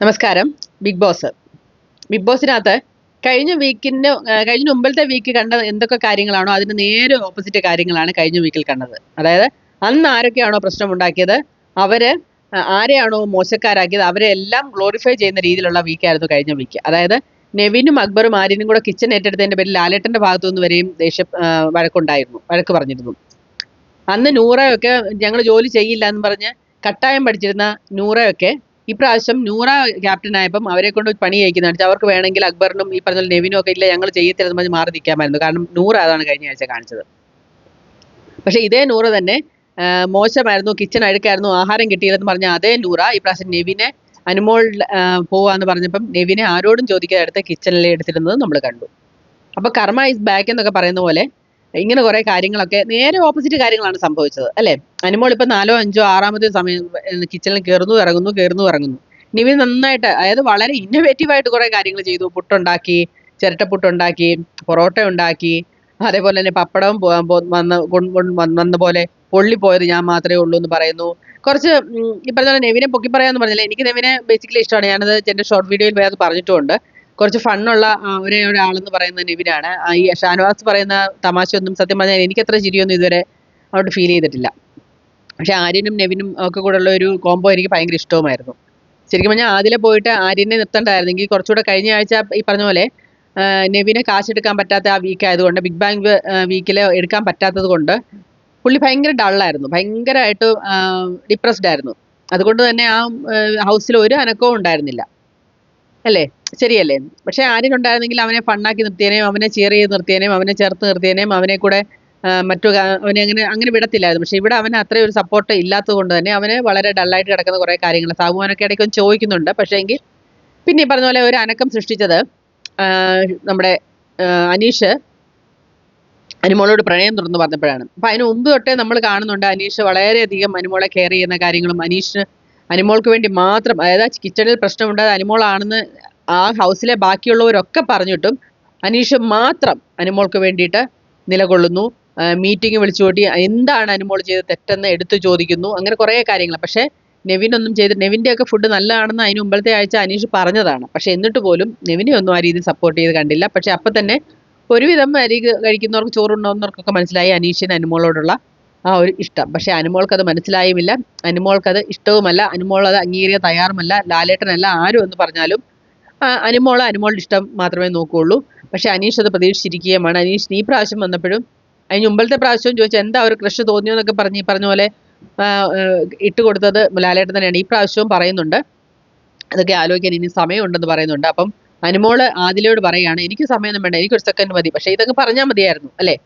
നമസ്കാരം. Big boss. Big ബോസിനകത്ത് കഴിഞ്ഞ വീക്കിന്റെ ആ, കഴിഞ്ഞ മുമ്പത്തെ വീക്ക് കണ്ട എന്തൊക്കെ കാര്യങ്ങളാണോ അതിന് നേരെ ഓപ്പോസിറ്റ് കാര്യങ്ങളാണ് കഴിഞ്ഞ വീക്കിൽ കണ്ടത്. അതായത് അന്ന് ആരൊക്കെയാണോ പ്രശ്നം ഉണ്ടാക്കിയത് അവർ ആരെയാണോ മോശക്കാരാക്കിയത്? അവരെ എല്ലാം ഗ്ലോറിഫൈ ചെയ്യുന്ന രീതിയിലുള്ള വീക്കായിരുന്നു കഴിഞ്ഞ വീക്ക്. അതായത് നെവിനും അക്ബറും ആര്യനും കൂടെ കിച്ചൺ ഏറ്റെടുത്തതിന്റെ പേരിൽ ലാലേട്ടന്റെ ഭാഗത്തു നിന്ന് വരെയും ദേഷ്യം വഴക്കുണ്ടായിരുന്നു വഴക്ക് പറഞ്ഞിരുന്നു. അന്ന് നൂറയൊക്കെ ഞങ്ങൾ ജോലി ചെയ്യില്ല എന്ന് പറഞ്ഞ് കട്ടായം പഠിച്ചിരുന്ന നൂറയൊക്കെ ഇപ്രാവശ്യം നൂറ ക്യാപ്റ്റൻ ആയപ്പം അവരെ കൊണ്ട് പണി ചെയ്യിക്കുന്ന കാണിച്ചു അവർക്ക് വേണമെങ്കിൽ അക്ബറിനും ഈ പറഞ്ഞ നെവിനും ഒക്കെ ഇല്ല ഞങ്ങൾ ചെയ്യത്തില്ലെന്ന് പറഞ്ഞ് മാറി നിൽക്കാമായിരുന്നു. കാരണം നൂറ അതാണ് കഴിഞ്ഞ ആഴ്ച കാണിച്ചത്. പക്ഷെ ഇതേ നൂറ് തന്നെ മോശമായിരുന്നു കിച്ചൺ അഴുക്കായിരുന്നു ആഹാരം കിട്ടിയില്ലെന്ന് പറഞ്ഞ അതേ നൂറ ഇപ്രാവശ്യം നെവിനെ അനുമോൾ പോവാന്ന് പറഞ്ഞപ്പം നെവിനെ ആരോടും ചോദിക്കാതെ എടുത്ത് ൽ എടുത്തിരുന്നത് നമ്മൾ കണ്ടു. അപ്പൊ കർമ്മ ഇസ് ബാക്ക് എന്നൊക്കെ പറയുന്ന പോലെ ഇങ്ങനെ കുറെ കാര്യങ്ങളൊക്കെ നേരെ ഓപ്പോസിറ്റ് കാര്യങ്ങളാണ് സംഭവിച്ചത് അല്ലെ? അനുമോൾ ഇപ്പൊ നാലോ അഞ്ചോ ആറാമത്തെ സമയം കിച്ചണിൽ കയറുന്നു ഇറങ്ങുന്നു കയറുന്നു ഇറങ്ങുന്നു. നിവിൻ നന്നായിട്ട് അതായത് വളരെ ഇന്നോവേറ്റീവ് ആയിട്ട് കുറെ കാര്യങ്ങൾ ചെയ്തു. പുട്ടുണ്ടാക്കി ചിരട്ടപ്പുട്ടുണ്ടാക്കി പൊറോട്ട ഉണ്ടാക്കി അതേപോലെ തന്നെ പപ്പടവും വന്ന പോലെ പൊള്ളി വന്ന പോലെ പൊള്ളിപ്പോയത് ഞാൻ മാത്രമേ ഉള്ളൂ എന്ന് പറയുന്നു. കുറച്ച് ഇപ്പറഞ്ഞ നെവിനെ പൊക്കി പറയാന്ന് പറഞ്ഞില്ല? എനിക്ക് നെവിനെ ബേസിക്കലി ഇഷ്ടമാണ്. ഞാനത് എന്റെ ഷോർട്ട് വീഡിയോയിൽ വേറെ പറഞ്ഞിട്ടുമുണ്ട്. കുറച്ച് ഫണ്ണുള്ള ഒരേ ഒരാളെന്ന് പറയുന്നത് നിവിനാണ്. ഈ ഷാനവാസ് പറയുന്ന തമാശയൊന്നും സത്യം പറഞ്ഞാൽ എനിക്ക് അത്ര ചിരിയൊന്നും ഇതുവരെ അവിടെ ഫീൽ ചെയ്തിട്ടില്ല. പക്ഷെ ആര്യനും നെവിനും ഒക്കെ കൂടെ ഉള്ള ഒരു കോംബോ എനിക്ക് ഭയങ്കര ഇഷ്ടവുമായിരുന്നു. ശരിക്കും പറഞ്ഞാൽ ആദ്യം പോയിട്ട് ആര്യനെ നിർത്തണ്ടായിരുന്നെങ്കിൽ കുറച്ചുകൂടെ കഴിഞ്ഞ ആഴ്ച ഈ പറഞ്ഞ പോലെ നെവിനെ കാശെടുക്കാൻ പറ്റാത്ത ആ വീക്ക് ആയതുകൊണ്ട് ബിഗ് ബാങ് വീക്കിൽ എടുക്കാൻ പറ്റാത്തത് കൊണ്ട് പുള്ളി ഭയങ്കര ഡള്ളായിരുന്നു ഭയങ്കരമായിട്ട് ഡിപ്രസ്ഡ് ആയിരുന്നു. അതുകൊണ്ട് തന്നെ ആ ഹൗസിൽ ഒരു അനക്കവും ഉണ്ടായിരുന്നില്ല. അല്ലേ? ശരിയല്ലേ? പക്ഷെ ആര്യൻ ഉണ്ടായിരുന്നെങ്കിൽ അവനെ ഫണ്ണാക്കി നിർത്തിയേനെയും അവനെ ചെയർ ചെയ്ത് നിർത്തിയേനെയും അവനെ ചേർത്ത് നിർത്തിയേനെയും അവനെ കൂടെ മറ്റു അവനെ അങ്ങനെ അങ്ങനെ വിടത്തില്ലായിരുന്നു. പക്ഷെ ഇവിടെ അവന് അത്രയും ഒരു സപ്പോർട്ട് ഇല്ലാത്തത് കൊണ്ട് തന്നെ അവന് വളരെ ഡള്ളായിട്ട് കിടക്കുന്ന കുറേ കാര്യങ്ങൾ സാബുമാനൊക്കെ ഇടയ്ക്ക് ഒന്ന് ചോദിക്കുന്നുണ്ട്. പക്ഷേ എങ്കിൽ പിന്നെ ഈ പറഞ്ഞ പോലെ ഒരു അനക്കം സൃഷ്ടിച്ചത് നമ്മുടെ അനീഷ് അനുമോളോട് പ്രണയം തുറന്നു പറഞ്ഞപ്പോഴാണ്. അപ്പൊ അതിന് മുമ്പ് തൊട്ടേ നമ്മൾ കാണുന്നുണ്ട് അനീഷ് വളരെയധികം അനുമോളെ കെയർ ചെയ്യുന്ന കാര്യങ്ങളും. അനീഷ് അനുമോൾക്ക് വേണ്ടി മാത്രം അതായത് കിച്ചണിൽ പ്രശ്നമുണ്ടായത് അനുമോളാണെന്ന് ആ ഹൗസിലെ ബാക്കിയുള്ളവരൊക്കെ പറഞ്ഞിട്ടും അനീഷ് മാത്രം അനുമോൾക്ക് വേണ്ടിയിട്ട് നിലകൊള്ളുന്നു. മീറ്റിംഗ് വിളിച്ചു കൂട്ടി എന്താണ് അനുമോൾ ചെയ്ത് തെറ്റെന്ന് എടുത്തു ചോദിക്കുന്നു. അങ്ങനെ കുറേ കാര്യങ്ങൾ. പക്ഷേ നെവിനൊന്നും ചെയ്ത് നെവിന്റെ ഒക്കെ ഫുഡ് നല്ലതാണെന്ന് അതിന് മുമ്പത്തെ ആഴ്ച അനീഷ് പറഞ്ഞതാണ്. പക്ഷെ എന്നിട്ട് പോലും നെവിനെ ഒന്നും ആ രീതിയിൽ സപ്പോർട്ട് ചെയ്ത് കണ്ടില്ല. പക്ഷെ അപ്പം തന്നെ ഒരുവിധം അരി കഴിക്കുന്നവർക്ക് ചോറുണ്ടാവുന്നവർക്കൊക്കെ മനസ്സിലായി അനീഷിന് അനുമോളോടുള്ള ആ ഒരു ഇഷ്ടം. പക്ഷെ അനുമോൾക്കത് മനസ്സിലായുമില്ല. അനുമോൾക്കത് ഇഷ്ടവുമല്ല. അനുമോൾ അത് അംഗീകരിക്കാൻ തയ്യാറുമല്ല. ലാലേട്ടനല്ല ആരും എന്ന് പറഞ്ഞാലും ആ, അനുമോൾ അനുമോളുടെ ഇഷ്ടം മാത്രമേ നോക്കുകയുള്ളൂ പക്ഷെ അനീഷ് അത് പ്രതീക്ഷിച്ചിരിക്കുകയുമാണ്. അനീഷ് ഈ പ്രാവശ്യം വന്നപ്പോഴും അതിന് മുമ്പത്തെ പ്രാവശ്യവും ചോദിച്ചാൽ എന്താ ഒരു ക്രഷ് തോന്നിയോ? എന്നൊക്കെ പറഞ്ഞ് പറഞ്ഞ പോലെ ഇട്ട് കൊടുത്തത് ലാലേട്ടൻ തന്നെയാണ്. ഈ പ്രാവശ്യവും പറയുന്നുണ്ട്. അതൊക്കെ ആലോചിക്കാൻ ഇനി സമയമുണ്ടെന്ന് പറയുന്നുണ്ട്. അപ്പം അനുമോൾ ആദിലയോട് പറയാണ് എനിക്ക് സമയമൊന്നും വേണ്ട എനിക്ക് ഒരു സെക്കൻഡ് മതി. പക്ഷേ ഇതൊക്കെ പറഞ്ഞാൽ മതിയായിരുന്നു അല്ലേ?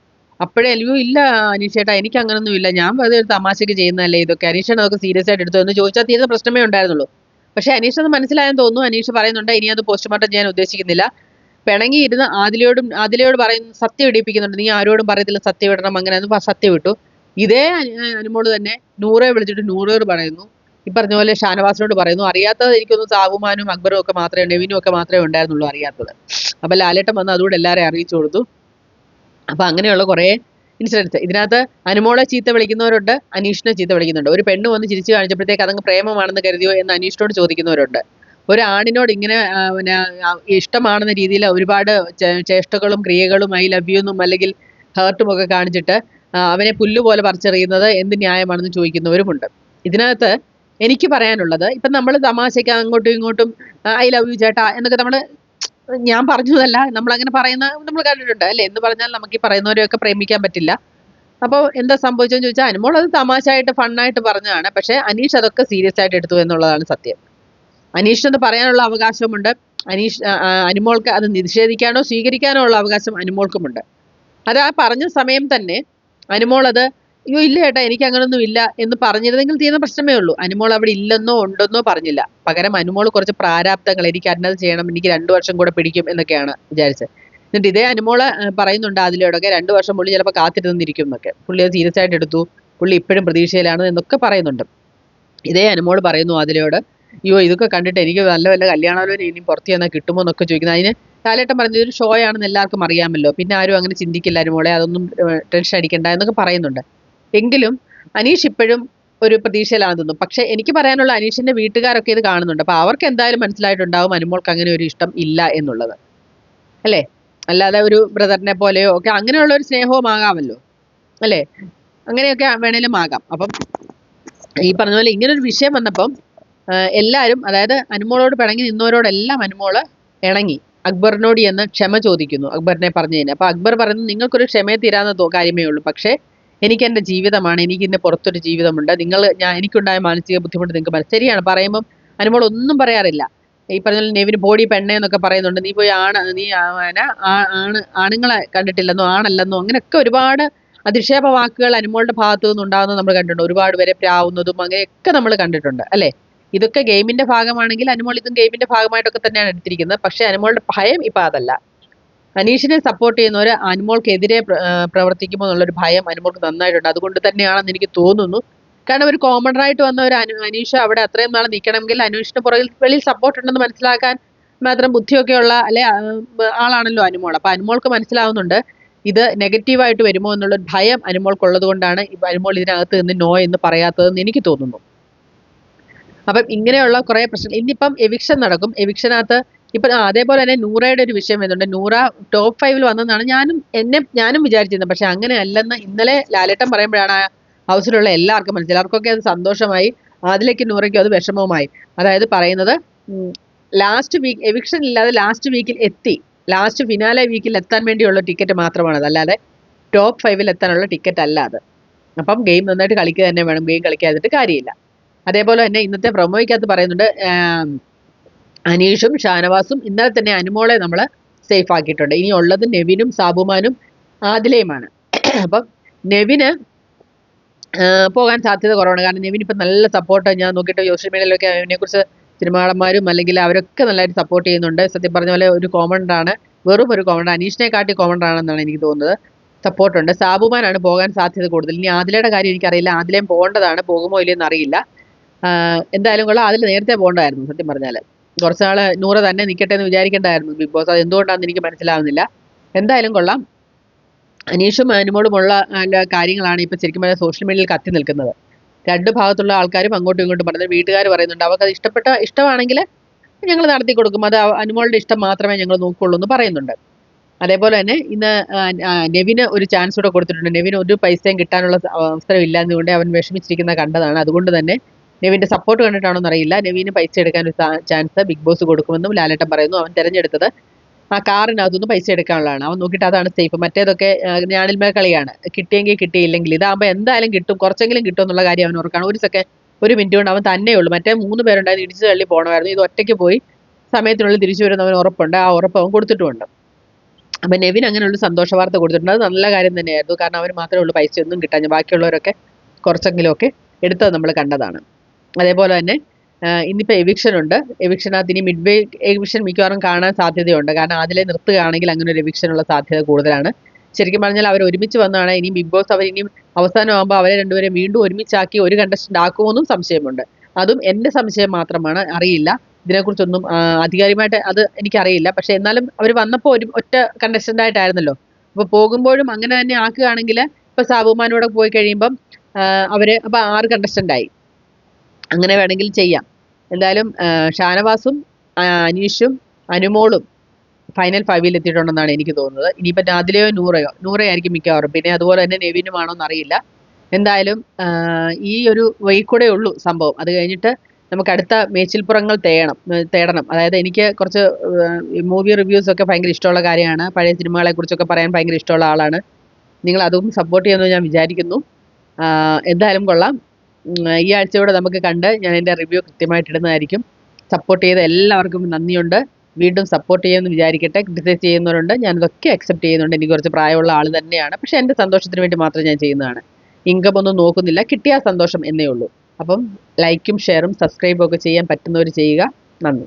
അപ്പോഴേ അല്ലയോ ഇല്ല അനീഷേട്ടാ എനിക്ക് അങ്ങനൊന്നും ഇല്ല. ഞാൻ വെറുതെ തമാശക്ക് ചെയ്യുന്നതല്ലേ ഇതൊക്കെ. അനീഷാണ് അതൊക്കെ സീരിയസ് ആയിട്ട് എടുത്തു? എന്ന് ചോദിച്ചാൽ തീരുന്ന പ്രശ്നമേ ഉണ്ടായിരുന്നുള്ളൂ. പക്ഷെ അനീഷ് അത് മനസ്സിലായെന്ന് തോന്നുന്നു. അനീഷ് പറയുന്നുണ്ട് ഇനി അത് പോസ്റ്റ്മോർട്ടം ചെയ്യാൻ ഉദ്ദേശിക്കുന്നില്ല. പിണങ്ങി ഇരുന്ന് ആദിലയോടും ആദിലയോട് പറയുന്ന സത്യം ഇടിപ്പിക്കുന്നുണ്ട് നീ ആരോടും പറയത്തില്ല സത്യം ഇടണം അങ്ങനെ സത്യം ഇട്ടു. ഇതേ അനുമോട് തന്നെ നൂറെ വിളിച്ചിട്ട് നൂറോട് പറയുന്നു. ഈ പറഞ്ഞ പോലെ ഷാനവാസിനോട് പറയുന്നു അറിയാത്തത് എനിക്കൊന്നും സാബുമാനും അക്ബറും ഒക്കെ മാത്രമേ നെവിനും ഒക്കെ മാത്രമേ ഉണ്ടായിരുന്നുള്ളൂ അറിയാത്തത്. അപ്പൊ ലാലേട്ടൻ വന്ന് അതുകൂടെ എല്ലാവരെയും അറിയിച്ചു കൊടുത്തു. അപ്പൊ അങ്ങനെയുള്ള കുറേ ഇൻസിഡൻസ്. ഇതിനകത്ത് അനുമോളെ ചീത്ത വിളിക്കുന്നവരുണ്ട് അനീഷിനെ ചീത്ത വിളിക്കുന്നുണ്ട്. ഒരു പെണ്ണ് വന്ന് ചിരിച്ചു കാണിച്ചപ്പോഴത്തേക്ക് അതങ്ങ് പ്രേമമാണെന്ന് കരുതിയോ എന്ന് അനീഷിനോട് ചോദിക്കുന്നവരുണ്ട്. ഒരു ആണിനോട് ഇങ്ങനെ പിന്നെ ഇഷ്ടമാണെന്ന രീതിയിൽ ഒരുപാട് ചേഷ്ടകളും ക്രിയകളും ഐ ലവ് യു എന്നും അല്ലെങ്കിൽ ഹേർട്ടും ഒക്കെ കാണിച്ചിട്ട് അവനെ പുല്ലുപോലെ പറിച്ചെറിയുന്നത് എന്ത് ന്യായമാണെന്ന് ചോദിക്കുന്നവരുമുണ്ട്. ഇതിനകത്ത് എനിക്ക് പറയാനുള്ളത് ഇപ്പം നമ്മൾ തമാശയ്ക്ക് അങ്ങോട്ടും ഇങ്ങോട്ടും ഐ ലവ് യു ചേട്ടാ എന്നൊക്കെ നമ്മൾ ഞാൻ പറഞ്ഞതല്ല. നമ്മൾ അങ്ങനെ പറയുന്ന നമ്മൾ കണ്ടിട്ടുണ്ട് അല്ലേ? എന്ന് പറഞ്ഞാൽ നമുക്ക് ഈ പറയുന്നവരെയൊക്കെ പ്രേമിക്കാൻ പറ്റില്ല. അപ്പോൾ എന്താ സംഭവിച്ചെന്ന് ചോദിച്ചാൽ അനുമോൾ അത് തമാശയായിട്ട് ഫണ്ണായിട്ട് പറഞ്ഞതാണ്. പക്ഷേ അനീഷ് അതൊക്കെ സീരിയസ് ആയിട്ട് എടുത്തു എന്നുള്ളതാണ് സത്യം. അനീഷ് എന്ന് പറയാനുള്ള അവകാശമുണ്ട്. അനീഷ് അനുമോൾക്ക് അത് നിഷേധിക്കാനോ സ്വീകരിക്കാനോ ഉള്ള അവകാശം അനുമോൾക്കുമുണ്ട്. അത് ആ പറഞ്ഞ സമയം തന്നെ അനുമോൾ അത് അയ്യോ ഇല്ല ചേട്ടാ എനിക്ക് അങ്ങനൊന്നും ഇല്ല എന്ന് പറഞ്ഞിരുന്നെങ്കിൽ തീരുന്ന പ്രശ്നമേ ഉള്ളൂ. അനുമോൾ അവിടെ ഇല്ലെന്നോ ഉണ്ടെന്നോ പറഞ്ഞില്ല. പകരം അനുമോൾ കുറച്ച് പ്രാരാബ്ദങ്ങൾ എനിക്ക് അന്നത് ചെയ്യണം എനിക്ക് രണ്ടു വർഷം കൂടെ പിടിക്കും എന്നൊക്കെയാണ് വിചാരിച്ചത്. എന്നിട്ട് ഇതേ അനുമോൾ പറയുന്നുണ്ട് അതിലൂടെയൊക്കെ രണ്ടു വർഷം പുള്ളി ചിലപ്പോൾ കാത്തിരുന്നിരിക്കും എന്നൊക്കെ. പുള്ളി അത് സീരിയസ് ആയിട്ട് എടുത്തു. പുള്ളി ഇപ്പോഴും പ്രതീക്ഷയിലാണ് എന്നൊക്കെ പറയുന്നുണ്ട്. ഇതേ അനുമോൾ പറയുന്നു അതിലോട് അയ്യോ ഇതൊക്കെ കണ്ടിട്ട് എനിക്ക് നല്ല വല്ല കല്യാണമല്ലോ ഇനി പുറത്ത് ചെന്നാൽ കിട്ടുമോ എന്നൊക്കെ ചോദിക്കുന്നത് അതിന് ലാലേട്ടൻ പറഞ്ഞത് ഒരു ഷോ ആണെന്ന് എല്ലാവർക്കും അറിയാമല്ലോ. പിന്നെ ആരും അങ്ങനെ ചിന്തിക്കില്ല അനുമോളെ. അതൊന്നും ടെൻഷൻ അടിക്കണ്ട എന്നൊക്കെ പറയുന്നുണ്ട്. എങ്കിലും അനീഷ് ഇപ്പോഴും ഒരു പ്രതീക്ഷയിലാണെന്ന് തോന്നുന്നു. പക്ഷെ എനിക്ക് പറയാനുള്ള അനീഷിന്റെ വീട്ടുകാരൊക്കെ ഇത് കാണുന്നുണ്ട്. അപ്പൊ അവർക്ക് എന്തായാലും മനസ്സിലായിട്ടുണ്ടാവും അനുമോൾക്ക് അങ്ങനെ ഒരു ഇഷ്ടം ഇല്ല എന്നുള്ളത്. അല്ലേ? അല്ലാതെ ഒരു ബ്രദറിനെ പോലെയോ ഒക്കെ അങ്ങനെയുള്ള ഒരു സ്നേഹവും ആകാമല്ലോ. അല്ലേ? അങ്ങനെയൊക്കെ വേണേലും ആകാം. അപ്പം ഈ പറഞ്ഞ പോലെ ഇങ്ങനൊരു വിഷയം വന്നപ്പം എല്ലാവരും അതായത് അനുമോളോട് പിണങ്ങി നിന്നവരോടെല്ലാം അനുമോൾ ഇണങ്ങി. അക്ബറിനോട് എന്ന് ക്ഷമ ചോദിക്കുന്നു. അക്ബറിനെ പറഞ്ഞു പറഞ്ഞതിന് അപ്പൊ അക്ബർ പറയുന്നു നിങ്ങൾക്കൊരു ക്ഷമയെ തീരാവുന്ന കാര്യമേ ഉള്ളൂ. പക്ഷേ എനിക്ക് എന്റെ ജീവിതമാണ് എനിക്ക് എന്റെ പുറത്തൊരു ജീവിതമുണ്ട്. നിങ്ങൾ ഞാൻ എനിക്കുണ്ടായ മാനസിക ബുദ്ധിമുട്ട് നിങ്ങൾക്ക് മനസ്സിൽ ശരിയാണ് പറയുമ്പം അനുമോൾ ഒന്നും പറയാറില്ല. ഈ പറഞ്ഞ നെവിന് ബോഡി പെണ്ണേ എന്നൊക്കെ പറയുന്നുണ്ട്. നീ പോയി ആണ് നീ ആന ആണ് ആണുങ്ങളെ കണ്ടിട്ടില്ലെന്നോ ആണല്ലെന്നോ അങ്ങനെയൊക്കെ ഒരുപാട് അധിക്ഷേപ വാക്കുകൾ അനുമോളുടെ ഭാഗത്തു നിന്ന് ഉണ്ടാകുന്നത് നമ്മൾ കണ്ടിട്ടുണ്ട്. ഒരുപാട് പേരെ പ്രാവുന്നതും അങ്ങനെയൊക്കെ നമ്മൾ കണ്ടിട്ടുണ്ട് അല്ലേ? ഇതൊക്കെ ഗെയിമിന്റെ ഭാഗമാണെങ്കിൽ അനുമോൾ ഇതും ഗെയിമിന്റെ ഭാഗമായിട്ടൊക്കെ തന്നെയാണ് എടുത്തിരിക്കുന്നത്. പക്ഷെ അനുമോളുടെ ഭയം ഇപ്പൊ അതല്ല. അനീഷിനെ സപ്പോർട്ട് ചെയ്യുന്നവർ അനുമോൾക്കെതിരെ പ്രവർത്തിക്കുമോ എന്നുള്ളൊരു ഭയം അനുമോൾക്ക് നന്നായിട്ടുണ്ട്. അതുകൊണ്ട് തന്നെയാണെന്ന് എനിക്ക് തോന്നുന്നു. കാരണം ഒരു കോമണറായിട്ട് വന്ന ഒരു അനു അനീഷ അവിടെ അത്രയും നാൾ നിൽക്കണമെങ്കിൽ അനീഷിന് പുറകിൽ വെളിയിൽ സപ്പോർട്ട് ഉണ്ടെന്ന് മനസ്സിലാക്കാൻ മാത്രം ബുദ്ധിയൊക്കെയുള്ള അല്ലെ ആ, ബ- ആളാണല്ലോ അനുമോൾ. അപ്പൊ അനുമോൾക്ക് മനസ്സിലാവുന്നുണ്ട് ഇത് നെഗറ്റീവായിട്ട് വരുമോ എന്നുള്ളൊരു ഭയം അനുമോൾക്കുള്ളത് കൊണ്ടാണ് അനുമോൾ ഇതിനകത്ത് നിന്ന് നോ എന്ന് പറയാത്തതെന്ന് എനിക്ക് തോന്നുന്നു. അപ്പം ഇങ്ങനെയുള്ള കുറെ പ്രശ്നം ഇന്നിപ്പം എവിക്ഷൻ നടക്കും. എവിക്ഷനകത്ത് ഇപ്പം ആ, അതേപോലെ തന്നെ നൂറയുടെ ഒരു വിഷയം വരുന്നുണ്ട്. നൂറ ടോപ്പ് ഫൈവിൽ വന്നെന്നാണ് ഞാനും എന്നെ ഞാനും വിചാരിച്ചിരുന്നത്. പക്ഷെ അങ്ങനെ അല്ലെന്ന് ഇന്നലെ ലാലേട്ടൻ പറയുമ്പോഴാണ് ഹൗസിലുള്ള എല്ലാവർക്കും മനസ്സിലായി എല്ലാവർക്കൊക്കെ അത് സന്തോഷമായി. അതിലേക്ക് നൂറയ്ക്കും അത് വിഷമവുമായി. അതായത് പറയുന്നത് ലാസ്റ്റ് വീക്ക് എവിക്ഷൻ ഇല്ലാതെ ലാസ്റ്റ് വീക്കിൽ എത്തി. ലാസ്റ്റ് ഫിനാലെ വീക്കിൽ എത്താൻ വേണ്ടിയുള്ള ടിക്കറ്റ് മാത്രമാണത്. അല്ലാതെ ടോപ്പ് ഫൈവിൽ എത്താനുള്ള ടിക്കറ്റ് അല്ല അത്. അപ്പം ഗെയിം നന്നായിട്ട് കളിക്കുക തന്നെ വേണം. ഗെയിം കളിക്കാതിട്ട് കാര്യമില്ല. അതേപോലെ തന്നെ ഇന്നത്തെ പ്രൊമോയ്ക്കകത്ത് പറയുന്നുണ്ട് അനീഷും ഷാനവാസും ഇന്നലെ തന്നെ അനുമോളെ നമ്മൾ സേഫ് ആക്കിയിട്ടുണ്ട്. ഇനി ഉള്ളത് നെവിനും സാബുമാനും ആദിലയുമാണ്. അപ്പം നെവിന് പോകാൻ സാധ്യത കുറവാണ്. കാരണം നെവിൻ ഇപ്പം നല്ല സപ്പോർട്ട് ഞാൻ നോക്കിയിട്ട് സോഷ്യൽ മീഡിയയിലൊക്കെ അതിനെക്കുറിച്ച് സിനിമാളന്മാരും അല്ലെങ്കിൽ അവരൊക്കെ നല്ലതായിട്ട് സപ്പോർട്ട് ചെയ്യുന്നുണ്ട്. സത്യം പറഞ്ഞ പോലെ ഒരു കോമണ്ടാണ് വെറും ഒരു കോമണ്ട് അനീഷിനെ കാട്ടി കോമണ്ടാണെന്നാണ് എനിക്ക് തോന്നുന്നത്. സപ്പോർട്ടുണ്ട് സാബുമാനാണ് പോകാൻ സാധ്യത കൂടുതൽ. ഇനി ആദിലയുടെ കാര്യം എനിക്കറിയില്ല. ആദിലയും പോകേണ്ടതാണ് പോകുമോ ഇല്ലയെന്ന് അറിയില്ല. എന്തായാലും കൊള്ളാം. അതിൽ നേരത്തെ പോകേണ്ടതായിരുന്നു സത്യം പറഞ്ഞാൽ കുറച്ച് നാൾ നൂറ് തന്നെ നിൽക്കട്ടെ എന്ന് വിചാരിക്കേണ്ടായിരുന്നു ബിഗ് ബോസ്. അത് എന്തുകൊണ്ടാണെന്ന് എനിക്ക് മനസ്സിലാവുന്നില്ല. എന്തായാലും കൊള്ളാം. അനീഷും അനുമോളുമുള്ള കാര്യങ്ങളാണ് ഇപ്പൊ ശരിക്കും പറഞ്ഞാൽ സോഷ്യൽ മീഡിയയിൽ കത്തി നിൽക്കുന്നത്. രണ്ട് ഭാഗത്തുള്ള ആൾക്കാരും അങ്ങോട്ടും ഇങ്ങോട്ടും പറയുന്നത് വീട്ടുകാർ പറയുന്നുണ്ട് അവർക്ക് അത് ഇഷ്ടപ്പെട്ട ഇഷ്ടമാണെങ്കിൽ ഞങ്ങൾ നടത്തി കൊടുക്കും. അത് അനുമോളുടെ ഇഷ്ടം മാത്രമേ ഞങ്ങൾ നോക്കുകയുള്ളൂ എന്ന് പറയുന്നുണ്ട്. അതേപോലെ തന്നെ ഇന്ന് നെവിന് ഒരു ചാൻസ് കൂടെ കൊടുത്തിട്ടുണ്ട്. നെവിന് ഒരു പൈസയും കിട്ടാനുള്ള അവസരം ഇല്ലാത്തതുകൊണ്ട് അവൻ വിഷമിച്ചിരിക്കുന്ന കണ്ടതാണ്. അതുകൊണ്ട് തന്നെ നെവിന്റെ സപ്പോർട്ട് കണ്ടിട്ടാണോ എന്നറിയില്ല നെവിന് പൈസ എടുക്കാൻ ഒരു ചാൻസ് ബിഗ് ബോസ് കൊടുക്കുമെന്നും ലാലേട്ടൻ പറയുന്നു. അവൻ തിരഞ്ഞെടുത്തത് ആ കാറിനകത്തുനിന്ന് പൈസ എടുക്കാനുള്ളതാണ്. അവൻ നോക്കിയിട്ട് അതാണ് സേഫ് മറ്റേതൊക്കെ ഞാനിന്മേ കളിയാണ്. കിട്ടിയെങ്കിൽ കിട്ടിയില്ലെങ്കിൽ ഇതാകുമ്പോൾ എന്തായാലും കിട്ടും. കുറച്ചെങ്കിലും കിട്ടും എന്നുള്ള കാര്യം അവൻ ഓർക്കണം ഒരു സെക്കൻഡ് ഒരു മിനിറ്റ് കൊണ്ട് അവൻ തന്നെ ഉള്ളൂ. മറ്റേ മൂന്ന് പേരുണ്ടായിരുന്നു ഇടിച്ചു തള്ളി പോകണമായിരുന്നു ഇത് ഒറ്റയ്ക്ക് പോയി സമയത്തിനുള്ളിൽ തിരിച്ചു വരുന്നവൻ ഉറപ്പുണ്ട്. ആ ഉറപ്പ് അവൻ കൊടുത്തിട്ടുമുണ്ട്. അപ്പൊ നെവിൻ അങ്ങനെയുള്ള സന്തോഷ വാർത്ത കൊടുത്തിട്ടുണ്ട്. അത് നല്ല കാര്യം തന്നെയായിരുന്നു. കാരണം അവന് മാത്രമേ ഉള്ളൂ പൈസ ഒന്നും കിട്ടാൻ ബാക്കിയുള്ളവരൊക്കെ കുറച്ചെങ്കിലുമൊക്കെ എടുത്തത് നമ്മൾ കണ്ടതാണ്. അതേപോലെ തന്നെ ഇന്നിപ്പോൾ എവിക്ഷൻ ഉണ്ട്. എവിക്ഷനകത്ത് ഇനി മിഡ് വേ എവിക്ഷൻ മിക്കവാറും കാണാൻ സാധ്യതയുണ്ട്. കാരണം അതിലെ നിർത്തുകയാണെങ്കിൽ അങ്ങനെ ഒരു എവിക്ഷൻ ഉള്ള സാധ്യത കൂടുതലാണ്. ശരിക്കും പറഞ്ഞാൽ അവർ ഒരുമിച്ച് വന്നാണ് ഇനി ബിഗ് ബോസ് അവർ ഇനിയും അവസാനമാകുമ്പോൾ അവരെ രണ്ടുപേരെ വീണ്ടും ഒരുമിച്ചാക്കി ഒരു കണ്ടസ്റ്റന്റ് ആക്കുമെന്നും സംശയമുണ്ട്. അതും എന്റെ സംശയം മാത്രമാണ്. അറിയില്ല. ഇതിനെക്കുറിച്ചൊന്നും അധികാരികമായിട്ട് അത് എനിക്കറിയില്ല. പക്ഷെ എന്നാലും അവർ വന്നപ്പോൾ ഒരു ഒറ്റ കണ്ടസ്റ്റന്റ് ആയിട്ടായിരുന്നല്ലോ. അപ്പൊ പോകുമ്പോഴും അങ്ങനെ തന്നെ ആക്കുകയാണെങ്കിൽ ഇപ്പൊ സാബുമാനോടെ പോയി കഴിയുമ്പം അവർ അപ്പോൾ അപ്പൊ ആറ് കണ്ടസ്റ്റന്റ് ആയി. അങ്ങനെ വേണമെങ്കിൽ ചെയ്യാം. എന്തായാലും ഷാനവാസും അനീഷും അനുമോളും ഫൈനൽ ഫൈവിൽ എത്തിയിട്ടുണ്ടെന്നാണ് എനിക്ക് തോന്നുന്നത്. ഇനിയിപ്പോൾ നാദിലയോ നൂറയോ നൂറയായിരിക്കും മിക്കവാറും. പിന്നെ അതുപോലെ തന്നെ നെവിനുമാണോ എന്നറിയില്ല. എന്തായാലും ഈ ഒരു വഴി കൂടെ ഉള്ളൂ സംഭവം. അത് കഴിഞ്ഞിട്ട് നമുക്ക് അടുത്ത മേച്ചിൽപ്പുറങ്ങൾ ഏർ തേടണം. അതായത് എനിക്ക് കുറച്ച് മൂവി റിവ്യൂസ് ഒക്കെ ഭയങ്കര ഇഷ്ടമുള്ള കാര്യമാണ്. പഴയ സിനിമകളെ കുറിച്ചൊക്കെ പറയാൻ ഭയങ്കര ഇഷ്ടമുള്ള ആളാണ്. നിങ്ങൾ അതും സപ്പോർട്ട് ചെയ്യുമെന്ന് ഞാൻ വിചാരിക്കുന്നു. എന്തായാലും കൊള്ളാം. ഈ ആഴ്ചയോടെ നമുക്ക് കണ്ട് ഞാൻ എന്റെ റിവ്യൂ കൃത്യമായിട്ട് ഇടുന്നതായിരിക്കും. സപ്പോർട്ട് ചെയ്ത എല്ലാവർക്കും നന്ദിയുണ്ട്. വീണ്ടും സപ്പോർട്ട് ചെയ്യുമെന്ന് വിചാരിക്കട്ടെ. ക്രിറ്റിസൈസ് ചെയ്യുന്നവരുണ്ട്. ഞാനതൊക്കെ അക്സെപ്റ്റ് ചെയ്യുന്നുണ്ട്. എനിക്ക് കുറച്ച് പ്രായമുള്ള ആൾ തന്നെയാണ്. പക്ഷേ എന്റെ സന്തോഷത്തിന് വേണ്ടി മാത്രം ഞാൻ ചെയ്യുന്നതാണ്. ഇൻകം ഒന്നും നോക്കുന്നില്ല. കിട്ടിയ സന്തോഷം എന്നേ ഉള്ളൂ. അപ്പം ലൈക്കും ഷെയറും സബ്സ്ക്രൈബും ഒക്കെ ചെയ്യാൻ പറ്റുന്നവർ ചെയ്യുക. നന്ദി.